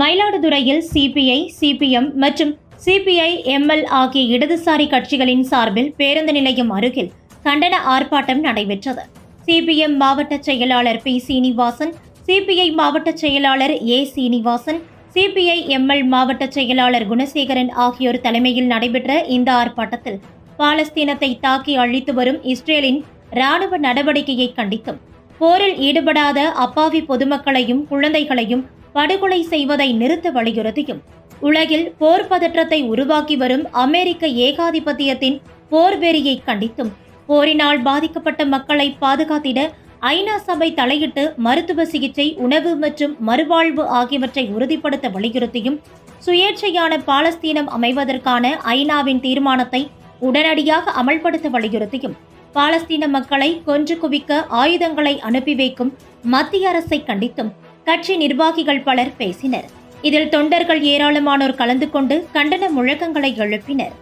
மயிலாடுதுறையில் CPI CPM மற்றும் CPI ML ஆகிய இடதுசாரி கட்சிகளின் சார்பில் பேருந்து நிலையம் அருகில் கண்டன ஆர்ப்பாட்டம் நடைபெற்றது. சிபிஎம் மாவட்ட செயலாளர் பி சீனிவாசன் சிபிஐ மாவட்ட செயலாளர் ஏ சீனிவாசன் சிபிஐ எம்எல் மாவட்ட செயலாளர் குணசேகரன் ஆகியோர் தலைமையில் நடைபெற்ற இந்த ஆர்ப்பாட்டத்தில் பாலஸ்தீனத்தை தாக்கி அழித்து வரும் இஸ்ரேலின் ராணுவ நடவடிக்கையை கண்டித்தும் போரில் ஈடுபடாத அப்பாவி பொதுமக்களையும் குழந்தைகளையும் படுகொலை செய்வதை நிறுத்த வலியுறுத்தியும். உலகில் போர் பதற்றத்தை உருவாக்கி வரும் அமெரிக்க ஏகாதிபத்தியத்தின் போர் வெறியை கண்டித்தும் போரினால் பாதிக்கப்பட்ட மக்களை பாதுகாத்திட ஐநா சபை தலையிட்டு மருத்துவ சிகிச்சை உணவு மற்றும் மறுவாழ்வு ஆகியவற்றை உறுதிப்படுத்த வலியுறுத்தியும் சுயேட்சையான பாலஸ்தீனம் அமைவதற்கான ஐநாவின் தீர்மானத்தை உடனடியாக அமல்படுத்த வலியுறுத்தியும் பாலஸ்தீன மக்களை கொன்று குவிக்க ஆயுதங்களை அனுப்பி வைக்கும் மத்திய அரசை கண்டித்தும் கட்சி நிர்வாகிகள் பலர் பேசினர். இதில் தொண்டர்கள் ஏராளமானோர் கலந்து கொண்டு கண்டன முழக்கங்களை எழுப்பினர்.